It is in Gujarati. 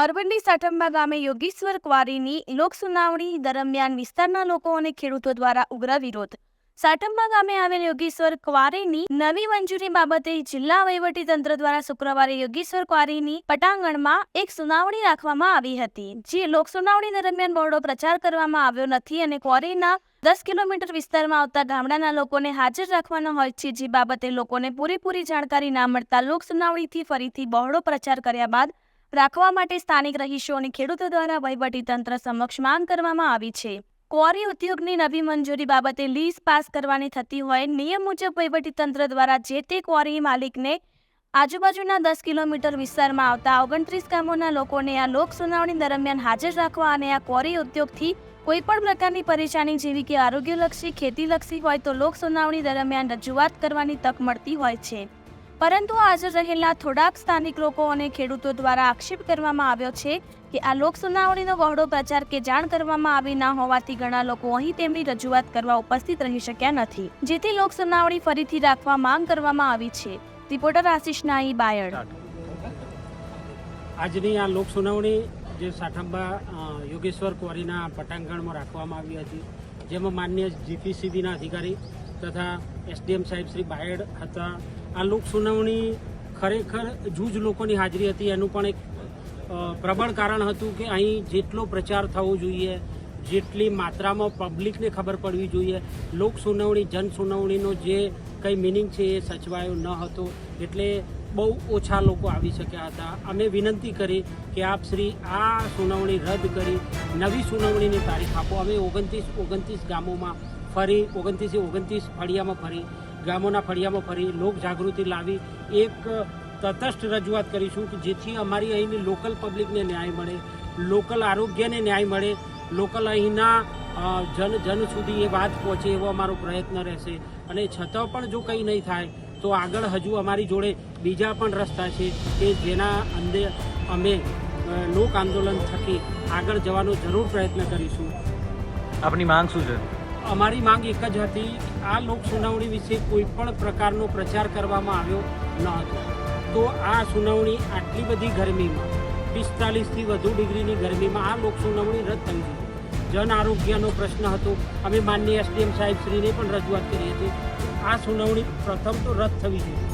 અરવલ્લી સાઠંબા ગામે યોગેશ્વર ક્વારીની લોકસુનાવણી દરમિયાન વિસ્તારના લોકો અને ખેડૂતો દ્વારા ઉગ્ર વિરોધ. સાઠંબા ગામે આવેલ યોગેશ્વર ક્વારીની નવી મંજૂરી બાબતે જિલ્લા વહીવટીતંત્ર દ્વારા શુક્રવારે યોગેશ્વર ક્વારીની પટાંગણમાં એક સુનાવણી રાખવામાં આવી હતી, જે લોકસુનાવણી દરમિયાન બહોળો પ્રચાર કરવામાં આવ્યો નથી અને ક્વારીના દસ કિલોમીટર વિસ્તારમાં આવતા ગામડાના લોકોને હાજર રાખવાનો હોય છે, જે બાબતે લોકોને પૂરેપૂરી જાણકારી ના મળતા લોકસુનાવણીથી ફરીથી બહોળો પ્રચાર કર્યા બાદ રાખવા માટે સ્થાનિક રહીશો અને ખેડૂતો દ્વારા વહીવટીતંત્ર સમક્ષ માંગ કરવામાં આવી છે. ક્વોરી ઉદ્યોગની નવી મંજૂરી બાબતે લીઝ પાસ કરવાની થતી હોય, નિયમ મુજબ વહીવટીતંત્ર દ્વારા જે તે ક્વોરી માલિકને આજુબાજુના દસ કિલોમીટર વિસ્તારમાં આવતા ઓગણત્રીસ ગામોના લોકોને આ લોક સુનાવણી દરમિયાન હાજર રાખવા અને આ ક્વોરી ઉદ્યોગથી કોઈ પણ પ્રકારની પરેશાની જેવી કે આરોગ્યલક્ષી, ખેતીલક્ષી હોય તો લોક સુનાવણી દરમિયાન રજૂઆત કરવાની તક મળતી હોય છે. પરંતુ હાજર રહેલા થોડાક સ્થાનિક લોકો અને ખેડૂતો દ્વારા આક્ષેપ કરવામાં આવ્યો છે કે આ લોક સુનાવણીનો બહોળો પ્રચાર કે જાણ કરવામાં આવી ના હોવાથી ઘણા લોકો અહીં તેમની રજૂઆત કરવા ઉપસ્થિત રહી શક્યા નથી. જેથી લોક સુનાવણી ફરીથી રાખવા માંગ કરવામાં આવી છે. રિપોર્ટર આશિષ નાઈ, બાયડ. આજની આ લોક સુનાવણી જે સાઠંબા યોગેશ્વર કોરીના પટાંગણમાં રાખવામાં આવી હતી, જેમાં માન્ય જીપીસીબીના અધિકારી તથા એસડીએમ સાહેબ શ્રી બાયડ હતા. આ લોક સુનાવણી ખરેખર જૂજ લોકોની હાજરી હતી. એનું પણ એક પ્રબળ કારણ હતું કે અહીં જેટલો પ્રચાર થવો જોઈએ, જેટલી માત્રામાં પબ્લિકને ખબર પડવી જોઈએ. લોક સુનાવણી, જન સુનાવણીનો જે કંઈ મિનિંગ છે એ સચવાયો ન હતો. એટલે બહુ ઓછા લોકો આવી શક્યા હતા. અમે વિનંતી કરી કે આપ શ્રી આ સુનાવણી રદ કરી, નવી સુનાવણીની તારીખ આપો. અમે ઓગણત્રીસ ઓગણત્રીસ ગામોમાં ફરી, ઓગણત્રીસે ઓગણત્રીસ ફળિયામાં ફરી. ગામોના ફળિયામાં ફરી લોક જાગૃતિ લાવી એક તટસ્થ રજૂઆત કરીશું કે જેથી અમારી અહીંની લોકલ પબ્લિકને ન્યાય મળે, લોકલ આરોગ્યને ન્યાય મળે, લોકલ અહીંના જન જન સુધી એ વાત પહોંચે એવો અમારો પ્રયત્ન રહેશે. અને છતાં પણ જો કંઈ નહીં થાય, તો આગળ હજુ અમારી જોડે બીજા પણ રસ્તા છે કે જેના અંદર અમે લોક આંદોલન થકી આગળ જવાનો જરૂર પ્રયત્ન કરીશું. આપની માંગ શું છે? અમારી માંગ એક જ હતી, આ લોક સુનાવણી વિશે કોઈ પણ પ્રકારનો પ્રચાર કરવામાં આવ્યો ન હતો. તો આ સુનાવણી આટલી બધી ગરમીમાં, પિસ્તાલીસથી વધુ ડિગ્રીની ગરમીમાં આ લોક સુનાવણી રદ થઈ છે જન આરોગ્યનો પ્રશ્ન હતો. અમે માનનીય એસડીએમ સાહેબ શ્રીને પણ રજૂઆત કરી હતી. આ સુનાવણી પ્રથમ તો રદ થવી જોઈએ.